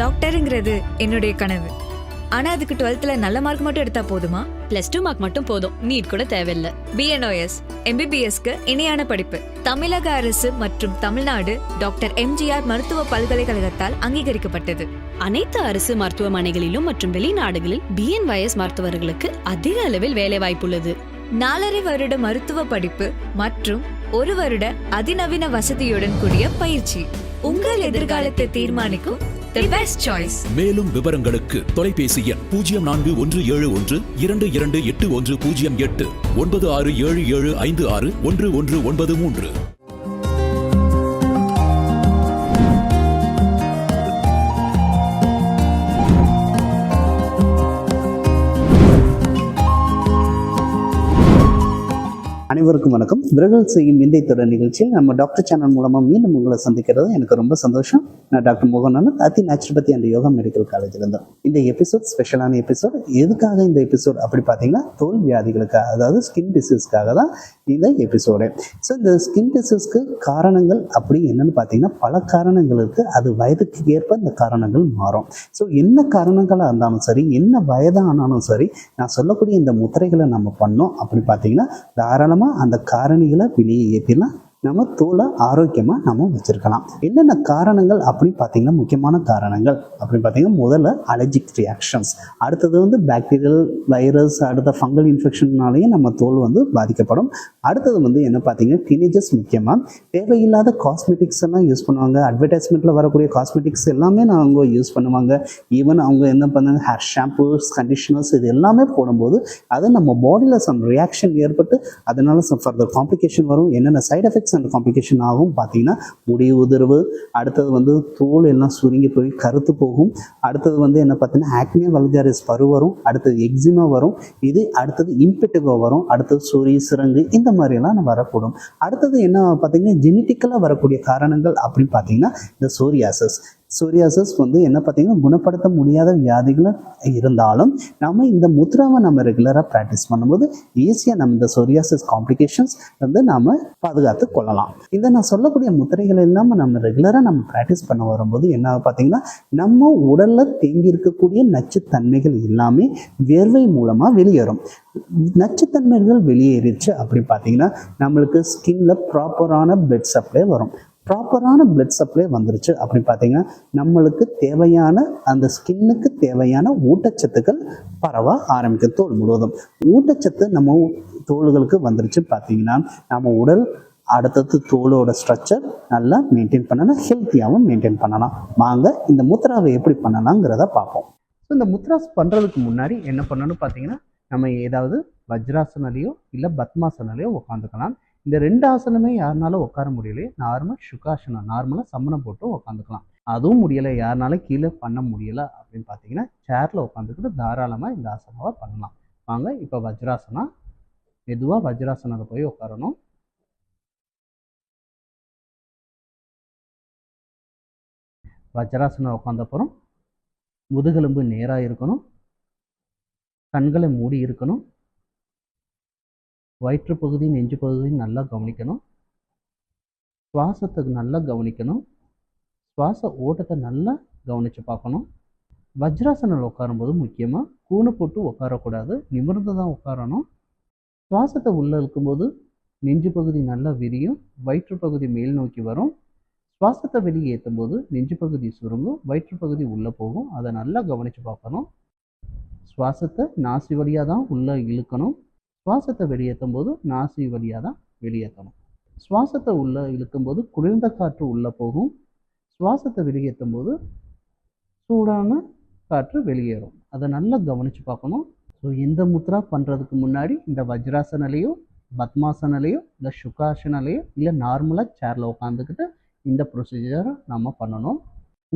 டாக்டருங்கிறது என்னுடைய கனவு. ஆனா அதுக்கு டுவெல்த்ல நல்ல மார்க் மட்டும் எடுத்தா போதுமா? பிளஸ் டூ மார்க் மட்டும் போதும். நீட் கூட தேவையில்ல. பிஎன்ஓஎஸ் எம்பிபிஎஸ்க்கு இணையான படிப்பு. தமிழக அரசு மற்றும் தமிழ்நாடு டாக்டர் எம்ஜிஆர் மருத்துவ பல்கலைக்கழகத்தால் அங்கீகரிக்கப்பட்டது. அனைத்து அரசு மருத்துவமனைகளிலும் மற்றும் வெளிநாடுகளில் பிஎன்ஒய்எஸ் மருத்துவர்களுக்கு அதிக அளவில் வேலை வாய்ப்புள்ளது நாலரை வருட மருத்துவ படிப்பு மற்றும் ஒரு வருட அதிநவீன வசதியுடன் கூடிய பயிற்சி. உங்கள் எதிர்காலத்தை தீர்மானிக்கும் தி பெஸ்ட் சாய்ஸ் மேலும் விவரங்களுக்கு தொலைபேசி எண் பூஜ்ஜியம் நான்கு ஒன்று ஏழு ஒன்று இரண்டு இரண்டு எட்டு ஒன்று பூஜ்ஜியம் எட்டு ஒன்பது ஆறு ஏழு ஏழு ஐந்து ஆறு ஒன்று ஒன்று ஒன்பது மூன்று. அனைவருக்கும் வணக்கம். விரகல் செய்யும் விந்தை தொடர் நிகழ்ச்சியில் நம்ம டாக்டர் சேனல் மூலமாக மீண்டும் உங்களை சந்திக்கிறது. எனக்கு ரொம்ப சந்தோஷம். நான் டாக்டர் மோகனானந்த் அத்தி நேச்சுரோபதி அண்ட் யோகா மெடிக்கல் காலேஜ்ல இருந்து இந்த எபிசோட் ஸ்பெஷலான எபிசோட் எதுக்காக இந்த எபிசோட் அப்படி பார்த்தீங்கன்னா தோல் வியாதிகளுக்காக அதாவது ஸ்கின் டிசீஸ்க்காக தான் இந்த எபிசோடு ஸோ இந்த ஸ்கின் டிசீஸ்க்கு காரணங்கள் அப்படி என்னன்னு பார்த்தீங்கன்னா பல காரணங்கள் இருக்குது அது வயதுக்கு ஏற்ப இந்த காரணங்கள் மாறும். ஸோ என்ன காரணங்களாக இருந்தாலும் சரி என்ன வயதானாலும் சரி நான் சொல்லக்கூடிய இந்த முத்திரைகளை நம்ம பண்ணோம். அப்படி பார்த்தீங்கன்னா தாராளமாக மூலமாக அந்த காரணிகளை வெளியே ஏற்றிடலாம் நம்ம தோலை ஆரோக்கியமாக நம்ம வச்சுருக்கலாம். என்னென்ன காரணங்கள் அப்படின்னு பார்த்தீங்கன்னா முக்கியமான காரணங்கள். அப்படின்னு பார்த்தீங்கன்னா முதல்ல அலர்ஜிக் ரியாக்ஷன்ஸ் அடுத்தது வந்து பாக்டீரியல் வைரஸ் அடுத்த ஃபங்கல் இன்ஃபெக்ஷன்னாலேயும் நம்ம தோல் வந்து பாதிக்கப்படும். அடுத்தது வந்து என்ன பார்த்தீங்கன்னா டீனேஜர்ஸ் முக்கியமாக தேவையில்லாத காஸ்மெட்டிக்ஸ் எல்லாம் யூஸ் பண்ணுவாங்க. அட்வர்டைஸ்மெண்ட்டில் வரக்கூடிய காஸ்மெட்டிக்ஸ் எல்லாமே நான் அவங்க யூஸ் பண்ணுவாங்க. ஈவன் அவங்க என்ன பண்ணாங்க ஹேர் ஷாம்பூஸ் கண்டிஷனர்ஸ் இது எல்லாமே போடும்போது அது நம்ம பாடியில் சம் ரியாக்ஷன் ஏற்பட்டு அதனால் சம் ஃபர்தர் காம்ப்ளிகேஷன் வரும். என்னென்ன சைட் எஃபெக்ட்ஸ் அண்ட் காம்ப்ளிகேஷன் ஆகும். பார்த்தீங்கன்னா முடி உதிர்வு அடுத்தது வந்து தோல் எல்லாம் சுருங்கி போய் கருத்து போகும். அடுத்தது வந்து என்ன பார்த்தீங்கன்னா ஆக்னியா வல்காரிஸ் பரு வரும். அடுத்தது எக்ஸிமா வரும். இது அடுத்தது இம்பெட்டிகோ வரும். அடுத்தது சொறி சிறங்கு இந்த மாதிரியெல்லாம் நம்ம வரக்கூடும். அடுத்தது என்ன பார்த்தீங்கன்னா ஜெனட்டிக்கலாக வரக்கூடிய காரணங்கள் அப்படின்னு பார்த்தீங்கன்னா இந்த சோரியாசஸ் சோரியாசஸ் வந்து என்ன பார்த்தீங்கன்னா குணப்படுத்த முடியாத வியாதிகளாக இருந்தாலும் நம்ம இந்த முத்ராவை நம்ம ரெகுலராக ப்ராக்டிஸ் பண்ணும்போது ஈஸியாக நம்ம இந்த சொரியாசஸ் காம்ப்ளிகேஷன்ஸ் வந்து நாம் பாதுகாத்து கொள்ளலாம். இந்த நான் சொல்லக்கூடிய முத்திரைகள் இல்லாமல் நம்ம ரெகுலராக நம்ம ப்ராக்டிஸ் பண்ண வரும்போது என்ன பார்த்தீங்கன்னா நம்ம உடலில் தேங்கி இருக்கக்கூடிய நச்சுத்தன்மைகள் எல்லாமே வேர்வை மூலமாக வெளியேறும். நச்சுத்தன்மைகள் வெளியேறிச்சு அப்படி பார்த்தீங்கன்னா நம்மளுக்கு ஸ்கின்ல ப்ராப்பரான பிளட் சப்ளை வரும். ப்ராப்பரான பிளட் சப்ளை வந்துருச்சு அப்படின்னு பார்த்தீங்கன்னா நம்மளுக்கு தேவையான அந்த ஸ்கின்னுக்கு தேவையான ஊட்டச்சத்துக்கள் பரவ ஆரம்பிக்கும் தோல் முழுவதும். ஊட்டச்சத்து நம்ம தோள்களுக்கு வந்துருச்சு பார்த்தீங்கன்னா நம்ம உடல் அடுத்தது தோலோட ஸ்ட்ரக்சர் நல்லா மெயின்டைன் பண்ணலாம் ஹெல்த்தியாகவும் மெயின்டைன் பண்ணலாம். வாங்க இந்த முத்ராவை எப்படி பண்ணலாங்கிறத பார்ப்போம். ஸோ இந்த முத்ராஸ் பண்ணுறதுக்கு முன்னாடி என்ன பண்ணணும்னு பார்த்தீங்கன்னா நம்ம ஏதாவது வஜ்ராசனாலேயோ இல்லை பத்மாசனாலேயோ உட்காந்துக்கலாம் இந்த ரெண்டு ஆசனமே யாருனாலும் உட்கார முடியலையே? நார்மல் சுகாசனம் நார்மலாக சம்மணம் போட்டு உட்காந்துக்கலாம். அதுவும் முடியலை. யாருனாலும் கீழே பண்ண முடியலை அப்படின்னு பார்த்தீங்கன்னா சேரில் உட்காந்துக்கிட்டு தாராளமாக இந்த ஆசனாவை பண்ணலாம். வாங்க இப்போ வஜ்ராசனா? மெதுவாக வஜ்ராசனத்தில் போய் உட்காரணும். வஜ்ராசனம் உட்காந்தப்புறம் முதுகெலும்பு நேராக இருக்கணும். கண்களை மூடி இருக்கணும். வயிற்று பகுதி நெஞ்சு பகுதி நல்லா கவனிக்கணும். சுவாசத்தை நல்லா கவனிக்கணும். சுவாச ஓட்டத்தை நல்லா கவனித்து பார்க்கணும். வஜ்ராசனில் உட்காரும்போது முக்கியமாக கூணு போட்டு உட்காரக்கூடாது. நிமிர்ந்து தான் உட்காரணும். சுவாசத்தை உள்ளே இழுக்கும்போது நெஞ்சு பகுதி நல்லா விரியும். வயிற்று பகுதி மேல் நோக்கி வரும். சுவாசத்தை வெளியே ஏற்றும் போது நெஞ்சு பகுதி சுருங்கும். வயிற்று பகுதி உள்ளே போகும். அதை நல்லா கவனித்து பார்க்கணும். சுவாசத்தை நாசி வழியாக தான் உள்ளே இழுக்கணும். சுவாசத்தை வெளியேற்றும் போது நாசி வழியாக தான் வெளியேற்றணும். சுவாசத்தை உள்ளே இழுக்கும்போது குளிர்ந்த காற்று உள்ளே போகும். சுவாசத்தை வெளியேற்றும் போது சூடான காற்று வெளியேறும். அதை நல்லா கவனித்து பார்க்கணும். ஸோ இந்த முத்ரா பண்ணுறதுக்கு முன்னாடி இந்த வஜ்ராசனலையோ பத்மாசனலையோ இல்லை சுகாசனலையோ இல்லை நார்மலாக சேரில் உட்காந்துக்கிட்டு இந்த ப்ரொசீஜரை நம்ம பண்ணணும்.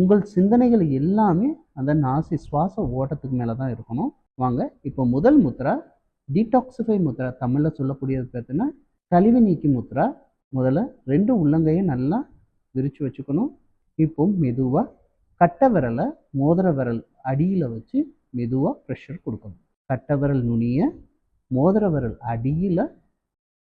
உங்கள் சிந்தனைகள் எல்லாமே அந்த நாசி சுவாச ஓட்டத்துக்கு மேலே தான் இருக்கணும். வாங்க இப்போ முதல் முத்ரா டீடாக்சிஃபை முத்ரா தமிழில் சொல்லக்கூடியது பார்த்தீங்கன்னா கழிவு நீக்கி முத்ரா முதல்ல ரெண்டு உள்ளங்கையும் நல்லா விரித்து வச்சுக்கணும். இப்போ மெதுவாக கட்டை விரலை மோதிர விரல் அடியில் வச்சு மெதுவாக ப்ரெஷர் கொடுக்கணும். கட்டை விரல் நுனியை மோதிர விரல் அடியில்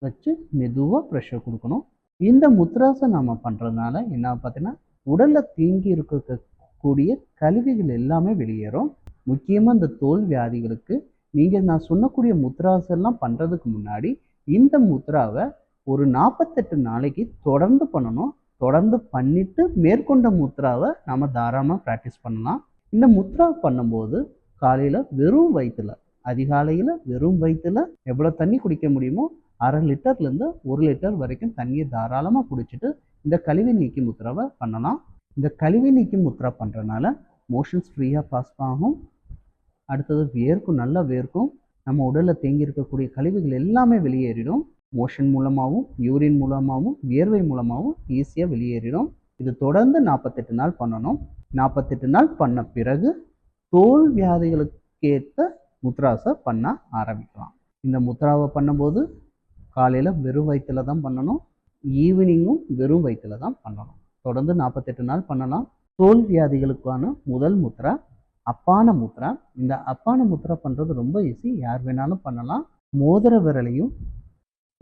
வச்சு மெதுவாக ப்ரெஷர் கொடுக்கணும். இந்த முத்ராசை நாம் பண்ணுறதுனால என்ன பார்த்தீங்கன்னா உடலில் தேங்கி இருக்கக்கூடிய கழிவுகள் எல்லாமே வெளியேறும். முக்கியமாக இந்த தோல் வியாதிகளுக்கு நீங்கள் நான் சொன்னக்கூடிய முத்ராஸ் எல்லாம் பண்ணுறதுக்கு முன்னாடி இந்த முத்ராவை ஒரு நாற்பத்தெட்டு நாளைக்கு தொடர்ந்து பண்ணணும். தொடர்ந்து பண்ணிட்டு மேற்கொண்ட முத்ராவை நம்ம தாராளமாக ப்ராக்டிஸ் பண்ணலாம். இந்த முத்ரா பண்ணும்போது காலையில் வெறும் வயிற்றுல அதிகாலையில் வெறும் வயிற்றுல எவ்வளோ தண்ணி குடிக்க முடியுமோ அரை லிட்டர்லேருந்து ஒரு லிட்டர் வரைக்கும் தண்ணியை தாராளமாக குடிச்சிட்டு இந்த கழிவு நீக்கி முத்திராவை பண்ணலாம். இந்த கழிவு நீக்கி முத்ரா பண்ணுறனால மோஷன்ஸ் ஃப்ரீயாக பாஸ் ஆகும். அடுத்தது வேர்க்கும் நல்லா வேர்க்கும் நம்ம உடலில் தேங்கி இருக்கக்கூடிய கழிவுகள் எல்லாமே வெளியேறிடும். மோஷன் மூலமாகவும் யூரின் மூலமாகவும் வியர்வை மூலமாகவும் ஈஸியாக வெளியேறிடும். இது தொடர்ந்து நாற்பத்தெட்டு நாள் பண்ணணும். நாற்பத்தெட்டு நாள் பண்ண பிறகு தோல் வியாதிகளுக்கேற்ற முத்ராஸை பண்ண ஆரம்பிக்கலாம். இந்த முத்ராவை பண்ணும்போது காலையில் வெறும் வயிற்றில் தான் பண்ணணும். ஈவினிங்கும் வெறும் வயிற்றில் தான் பண்ணணும். தொடர்ந்து நாற்பத்தெட்டு நாள் பண்ணலாம். தோல் வியாதிகளுக்கான முதல் முத்ரா அப்பான முத்ரா இந்த அப்பான முத்ரா பண்ணுறது ரொம்ப ஈஸி யார் வேணாலும் பண்ணலாம். மோதிர விரலையும்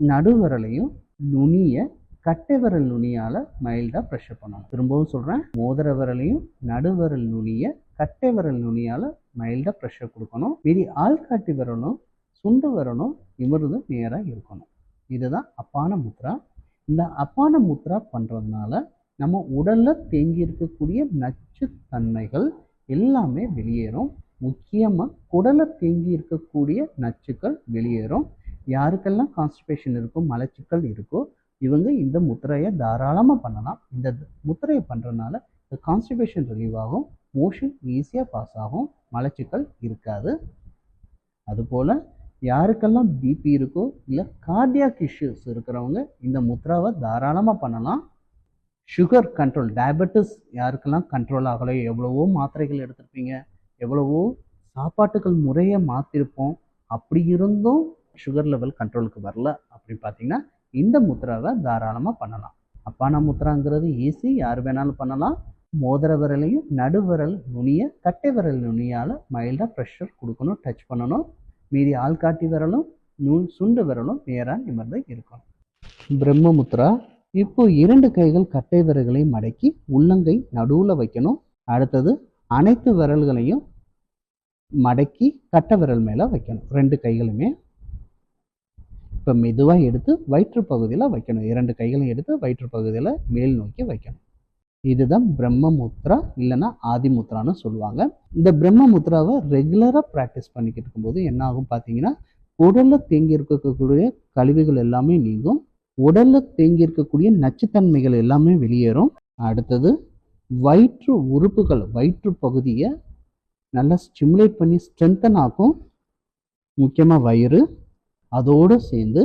நடு விரலையும் நுனியை கட்டை விரல் நுனியால் மைல்டாக ப்ரெஷர் பண்ணணும். திரும்பவும் சொல்கிறேன் மோதிர விரலையும் நடு விரல் நுனியை கட்டை விரல் நுனியால் மைல்டாக ப்ரெஷர் கொடுக்கணும். மீதி ஆள்காட்டி விரலும் சுண்டு விரலும் நிமிர்ந்து நேராக இருக்கணும். இதுதான் அப்பான முத்ரா இந்த அப்பான முத்ரா பண்ணுறதுனால நம்ம உடலில் தேங்கி இருக்கக்கூடிய நச்சு தன்மைகள் எல்லாமே வெளியேறும். முக்கியமாக குடலை தேங்கி இருக்கக்கூடிய நச்சுக்கள் வெளியேறும். யாருக்கெல்லாம் கான்ஸ்டிபேஷன் இருக்கோ மலச்சிக்கல் இருக்கோ இவங்க இந்த முத்திரையை தாராளமாக பண்ணலாம். இந்த முத்திரையை பண்ணுறதுனால இந்த கான்ஸ்டிபேஷன் ரிலீவ் ஆகும். மோஷன் ஈஸியாக பாஸ் ஆகும். மலச்சிக்கல் இருக்காது. அதுபோல் யாருக்கெல்லாம் பிபி இருக்கோ இல்லை கார்டியாக் இஷ்யூஸ் இருக்கிறவங்க இந்த முத்ராவை தாராளமாக பண்ணலாம். சுகர் கண்ட்ரோல் டயபெட்டிஸ் யாருக்கெல்லாம் கண்ட்ரோல் ஆகலையோ எவ்வளவோ மாத்திரைகள் எடுத்திருப்பீங்க எவ்வளவோ சாப்பாட்டுகள் முறையை மாற்றிருப்போம் அப்படி இருந்தும் சுகர் லெவல் கண்ட்ரோலுக்கு வரல அப்படின்னு பார்த்தீங்கன்னா இந்த முத்திராவை தாராளமாக பண்ணலாம். அப்பான முத்திராங்கிறது ஈஸி யார் வேணாலும் பண்ணலாம். மோதிர விரலையும் நடு விரல் நுனியை கட்டை விரல் நுனியால் மைல்டாக ப்ரெஷர் கொடுக்கணும் டச் பண்ணணும். மீதி ஆள்காட்டி விரலும் நூல் சுண்டு விரலும் நேராக நிமிர்ந்து இருக்கணும். பிரம்ம முத்ரா இப்போ இரண்டு கைகள் கட்டை விரல்களை மடக்கி உள்ளங்கை நடுவில் வைக்கணும். அடுத்தது அனைத்து விரல்களையும் மடக்கி கட்டை விரல் மேலே வைக்கணும். ரெண்டு கைகளுமே. இப்போ மெதுவாக எடுத்து வயிற்று பகுதியில் வைக்கணும். இரண்டு கைகளையும் எடுத்து வயிற்று பகுதியில் மேல் நோக்கி வைக்கணும். இதுதான் பிரம்ம முத்ரா இல்லைன்னா ஆதிமுத்ரான்னு சொல்லுவாங்க. இந்த பிரம்ம முத்ராவை ரெகுலராக ப்ராக்டிஸ் பண்ணிக்கிட்டு இருக்கும்போது என்ன ஆகும் பார்த்தீங்கன்னா உடலில் தேங்கி இருக்கக்கூடிய கழிவுகள் எல்லாமே நீங்கும். உடலில் தேங்கி இருக்கக்கூடிய நச்சுத்தன்மைகள் எல்லாமே வெளியேறும். அடுத்தது வயிற்று உறுப்புகள் வயிற்று பகுதியை நல்லா ஸ்டிமுலேட் பண்ணி ஸ்ட்ரென்தன் ஆக்கும். முக்கியமாக வயிறு. அதோடு சேர்ந்து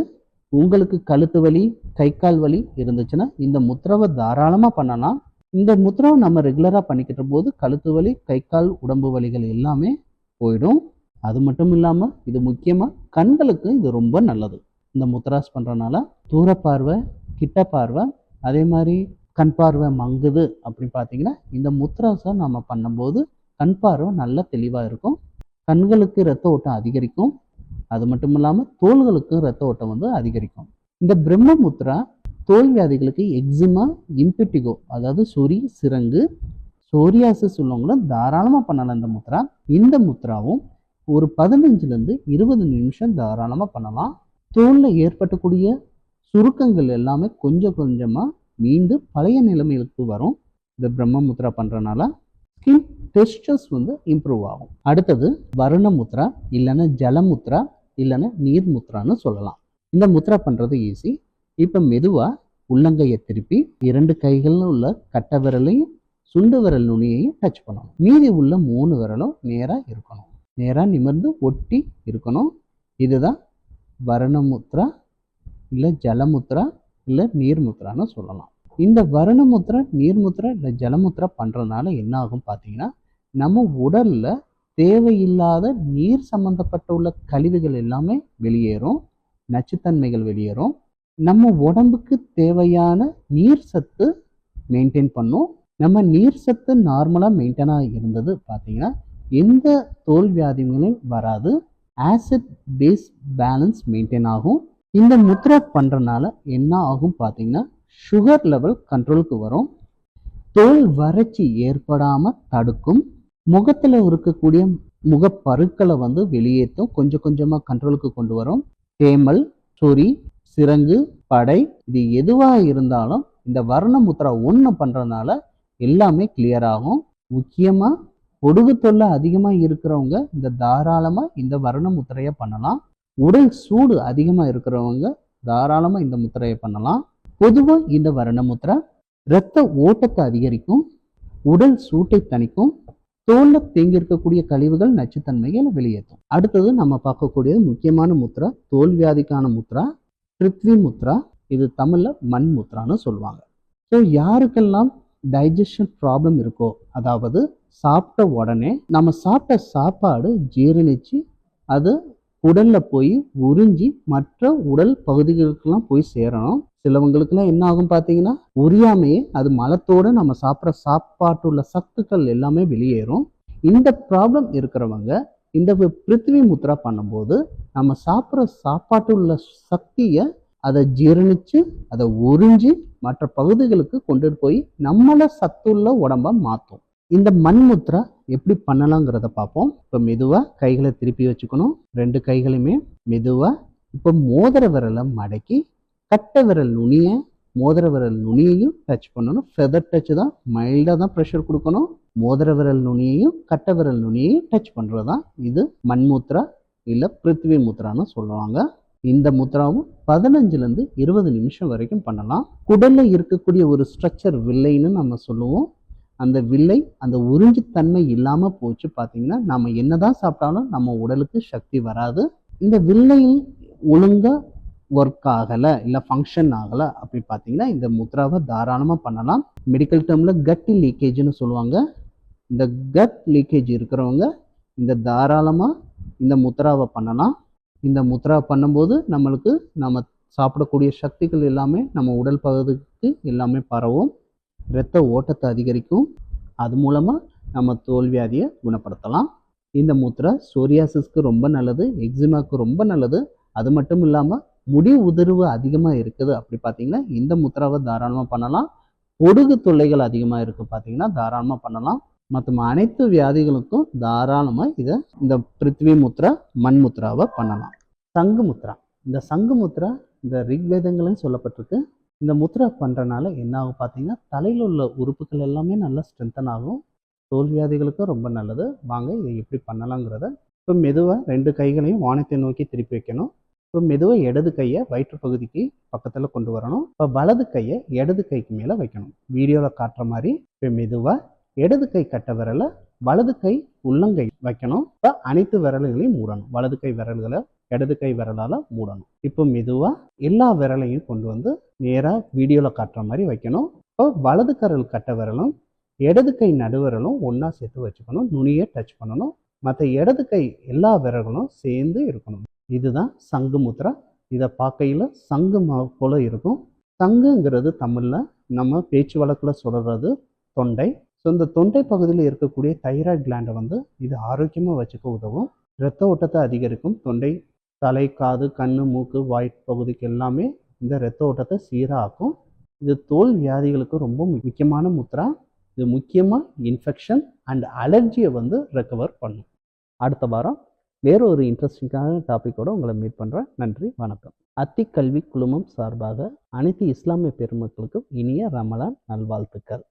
உங்களுக்கு கழுத்து வலி கை கால் வலி இருந்துச்சுன்னா இந்த முத்திரவை தாராளமாக பண்ணலாம். இந்த முத்திரவை நம்ம ரெகுலராக பண்ணிக்கிட்ட போது கழுத்து வலி கை கால் உடம்பு வலிகள் எல்லாமே போயிடும். அது மட்டும் இல்லாமல் இது முக்கியமாக கண்களுக்கு இது ரொம்ப நல்லது. இந்த முத்ராஸ் பண்ணுறனால தூர பார்வை கிட்ட பார்வை அதே மாதிரி கண் பார்வை மங்குது அப்படின்னு பார்த்தீங்கன்னா இந்த முத்ராஸை நம்ம பண்ணும்போது கண் பார்வை நல்லா தெளிவாக இருக்கும். கண்களுக்கு ரத்த ஓட்டம் அதிகரிக்கும். அது மட்டும் இல்லாமல் தோள்களுக்கும் ரத்த ஓட்டம் வந்து அதிகரிக்கும். இந்த பிரம்ம முத்ரா தோல் வியாதிகளுக்கு எக்ஸிமா இம்பிட்டிகோ அதாவது சொரி சிறங்கு சோரியாசிஸ் உள்ளவங்களும் தாராளமாக பண்ணலாம் இந்த முத்ரா. இந்த முத்ராவும் ஒரு பதினஞ்சுலேருந்து இருபது நிமிஷம் தாராளமாக பண்ணலாம். தோலில் ஏற்பட்டக்கூடிய சுருக்கங்கள் எல்லாமே கொஞ்சம் கொஞ்சமாக மீண்டு பழைய நிலைமைகளுக்கு வரும். இந்த பிரம்ம முத்ரா பண்ணுறனால ஸ்கின் டெஸ்டர்ஸ் வந்து இம்ப்ரூவ் ஆகும். அடுத்தது வருண முத்ரா இல்லைன்னா ஜலமுத்ரா இல்லைன்னா நீர் முத்ரான்னு சொல்லலாம். இந்த முத்ரா பண்ணுறது ஈஸி இப்போ மெதுவாக உள்ளங்கையை திருப்பி இரண்டு கைகளில் உள்ள கட்டை விரலையும் சுண்டு விரல் நுனியையும் டச் பண்ணணும். மீதி உள்ள மூணு விரலும் நேராக இருக்கணும். நேராக நிமிர்ந்து ஒட்டி இருக்கணும். இதுதான் வருணமுத்ரா இல்லை ஜலமுத்ரா இல்லை நீர்முத்ரான்னு சொல்லலாம். இந்த வருணமுத்ரா நீர்முத்ரா இல்லை ஜலமுத்ரா பண்ணுறதுனால என்ன ஆகும் பார்த்தீங்கன்னா நம்ம உடலில் தேவையில்லாத நீர் சம்மந்தப்பட்ட உள்ள கழிவுகள் எல்லாமே வெளியேறும் நச்சுத்தன்மைகள் வெளியேறும். நம்ம உடம்புக்கு தேவையான நீர் சத்து மெயின்டைன் பண்ணும். நம்ம நீர் சத்து நார்மலாக மெயின்டைனாக இருந்தது பார்த்தீங்கன்னா எந்த தோல் வியாதிகளும் வராது. ஆசிட் பேஸ் பேலன்ஸ் மெயின்டைன் ஆகும். இந்த முத்ரா பண்ணுறனால என்ன ஆகும் பார்த்தீங்கன்னா சுகர் லெவல் கண்ட்ரோலுக்கு வரும். தோல் வறட்சி ஏற்படாமல் தடுக்கும். முகத்தில் இருக்கக்கூடிய முகப்பருக்களை வந்து வெளியேற்றும் கொஞ்சம் கொஞ்சமாக கண்ட்ரோலுக்கு கொண்டு வரும். தேமல் சொறி சிறங்கு படை இது எதுவாக இருந்தாலும் இந்த வர்ண முத்ரா ஒன்று பண்ணுறதுனால எல்லாமே கிளியர் ஆகும். முக்கியமாக பொடுகு தொல்லை அதிகமாக இருக்கிறவங்க இந்த தாராளமாக இந்த வர்ண முத்திரையை பண்ணலாம். உடல் சூடு அதிகமாக இருக்கிறவங்க தாராளமாக இந்த முத்திரையை பண்ணலாம். பொதுவாக இந்த வர்ண முத்திரை இரத்த ஓட்டத்தை அதிகரிக்கும் உடல் சூட்டை தணிக்கும் தோலில் தேங்கி இருக்கக்கூடிய கழிவுகள் நச்சுத்தன்மைகளை வெளியேற்றும். அடுத்தது நம்ம பார்க்கக்கூடியது முக்கியமான முத்ரா தோல் வியாதிக்கான முத்ரா பிருத்வி முத்ரா இது தமிழில் மண் முத்ரான்னு சொல்லுவாங்க. ஸோ யாருக்கெல்லாம் டைஜஷன் ப்ராப்ளம் இருக்கோ அதாவது சாப்பிட்ட உடனே நம்ம சாப்பிட்ட சாப்பாடு ஜீரணித்து அது உடலில் போய் உறிஞ்சி மற்ற உடல் பகுதிகளுக்கெல்லாம் போய் சேரணும். சிலவங்களுக்குலாம் என்ன ஆகும் பார்த்தீங்கன்னா உரியாமையே அது மலத்தோடு நம்ம சாப்பிட்ற சாப்பாட்டுள்ள சத்துக்கள் எல்லாமே வெளியேறும். இந்த ப்ராப்ளம் இருக்கிறவங்க இந்த பிருத்திவி முத்ரா பண்ணும்போது நம்ம சாப்பிட்ற சாப்பாட்டு உள்ள சக்தியை அதை ஜீரணிச்சு அதை உறிஞ்சி மற்ற பகுதிகளுக்கு கொண்டுட்டு போய் நம்மளை சத்துள்ள உடம்ப மாற்றும் இந்த மண் எப்படி பண்ணலாங்கிறத பார்ப்போம். இப்போ மெதுவாக கைகளை திருப்பி வச்சுக்கணும். ரெண்டு கைகளையுமே மெதுவாக இப்போ மோதிர விரலை மடக்கி கட்டை விரல் நுனிய மோதிர விரல் நுனியையும் டச் பண்ணணும். ஃபெதர் டச் தான் மைல்டாக தான் ப்ரெஷர் கொடுக்கணும். மோதிர விரல் நுனியையும் கட்டை விரல் நுனியையும் டச் பண்ணுறது தான் இது மண் இல்லை பிருத்திவி முத்ரான்னு சொல்லுவாங்க. இந்த முத்ராவும் பதினஞ்சுலேருந்து இருபது நிமிஷம் வரைக்கும் பண்ணலாம். குடலில் இருக்கக்கூடிய ஒரு ஸ்ட்ரக்சர் வில்லைன்னு நம்ம சொல்லுவோம். அந்த வில்லை அந்த உறிஞ்சித்தன்மை இல்லாமல் போச்சு பார்த்தீங்கன்னா நம்ம என்னதான் சாப்பிட்டாலும் நம்ம உடலுக்கு சக்தி வராது. இந்த வில்லையில் ஒழுங்காக ஒர்க் ஆகலை இல்லை ஃபங்க்ஷன் ஆகலை அப்படி பார்த்தீங்கன்னா இந்த முத்ராவை தாராளமாக பண்ணலாம். மெடிக்கல் டேர்மில் கட்டி லீக்கேஜ்னு சொல்லுவாங்க. இந்த கட் லீக்கேஜ் இருக்கிறவங்க இந்த தாராளமாக இந்த முத்ராவை பண்ணலாம். இந்த முத்ரா பண்ணும்போது நம்மளுக்கு நம்ம சாப்பிடக்கூடிய சக்திகள் எல்லாமே நம்ம உடல் பகுதிக்கு எல்லாமே பரவும். இரத்த ஓட்டத்தை அதிகரிக்கும். அது மூலமாக நம்ம தோல் வியாதியை குணப்படுத்தலாம். இந்த முத்ரா சோரியாசிஸ்க்கு ரொம்ப நல்லது எக்ஸிமாக்கு ரொம்ப நல்லது. அது மட்டும் இல்லாமல் முடி உதிர்வு அதிகமாக இருக்குது அப்படி பார்த்தீங்கன்னா இந்த முத்ராவை தாராளமாக பண்ணலாம். பொடுகு தொல்லைகள் அதிகமாக இருக்குது பார்த்தீங்கன்னா தாராளமாக பண்ணலாம். மற்ற அனைத்து வியாதிகளுக்கும் தாராளமாக இதை இந்த பிருத்வி முத்ரா மண் முத்ராவை பண்ணலாம். சங்கு முத்ரா. இந்த சங்கு முத்ரா இந்த ரிக்வேதங்களையும் சொல்லப்பட்டிருக்கு. இந்த முத்ரா பண்ணுறனால என்ன ஆகும் பார்த்தீங்கன்னா தலையில் உள்ள உறுப்புகள் எல்லாமே நல்லா ஸ்ட்ரென்தன் ஆகும். தோல் வியாதிகளுக்கும் ரொம்ப நல்லது. வாங்க இதை எப்படி பண்ணலாங்கிறத இப்போ மெதுவாக ரெண்டு கைகளையும் வானத்தை நோக்கி திருப்பி வைக்கணும். இப்போ மெதுவாக இடது கையை வயிற்று பகுதிக்கு பக்கத்தில் கொண்டு வரணும். இப்போ வலது கையை இடது கைக்கு மேலே வைக்கணும். வீடியோவில் காட்டுற மாதிரி இப்போ மெதுவாக இடது கை கட்ட விரலை வலது கை உள்ளங்கை வைக்கணும். இப்போ அனைத்து விரல்களையும் மூடணும். வலது கை விரல்களை இடது கை விரலால் மூடணும். இப்போ மெதுவாக எல்லா விரலையும் கொண்டு வந்து நேராக வீடியோவில் காட்டுற மாதிரி வைக்கணும். இப்போ வலது கரல் கட்ட விரலும் இடது கை நடுவிரலும் ஒன்றா சேர்த்து வச்சுக்கணும். நுனியை டச் பண்ணணும். மற்ற இடது கை எல்லா விரல்களும் சேர்ந்து இருக்கணும். இதுதான் சங்கு முத்ரா. இதை பார்க்கையில் சங்கு போல இருக்கும். சங்குங்கிறது தமிழில் நம்ம பேச்சு வழக்கில் சொல்கிறது தொண்டை ஸோ இந்த தொண்டை பகுதியில் இருக்கக்கூடிய தைராய்டு கிளாண்டை வந்து இது ஆரோக்கியமாக வச்சுக்க உதவும். இரத்த ஓட்டத்தை அதிகரிக்கும். தொண்டை தலை காது கண்ணு மூக்கு வாய் பகுதிக்கு எல்லாமே இந்த இரத்த ஓட்டத்தை சீராக்கும். இது தோல் வியாதிகளுக்கு ரொம்ப முக்கியமான முத்ரா இது முக்கியமாக இன்ஃபெக்ஷன் அண்ட் அலர்ஜியை வந்து ரெக்கவர் பண்ணும். அடுத்த வாரம் வேற ஒரு இன்ட்ரெஸ்டிங்கான டாப்பிக்கோட உங்களை மீட் பண்ணுறேன் நன்றி வணக்கம். அத்தி கல்வி குழுமம் சார்பாக அனைத்து இஸ்லாமிய பெருமக்களுக்கும் இனிய ரமலான் நல்வாழ்த்துக்கள்.